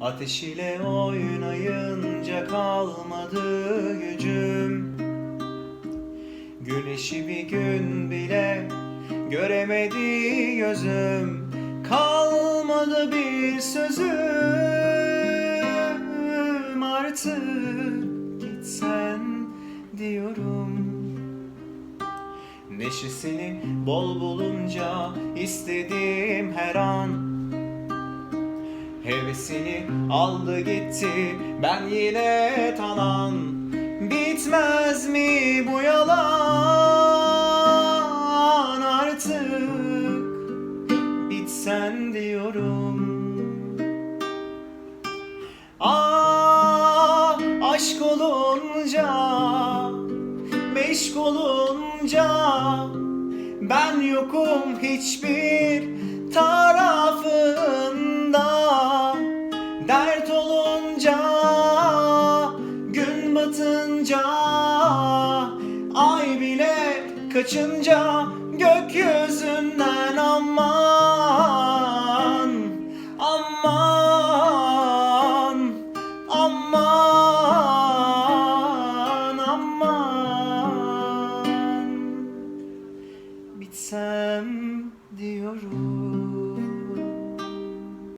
Ateş ile oynayınca kalmadı gücüm. Güneşi bir gün bile göremedi gözüm. Kalmadı bir sözüm. Artık gitsen diyorum. Neşesini bol bulunca istedim her an Hevesini aldı gitti. Ben yine talan Bitmez mi bu yalan artık? Bitsen diyorum. Ah aşk olunca Meşk olunca Ben yokum hiçbir batınca Ay bile kaçınca Gökyüzünden aman Aman Aman Aman. Bitsem diyorum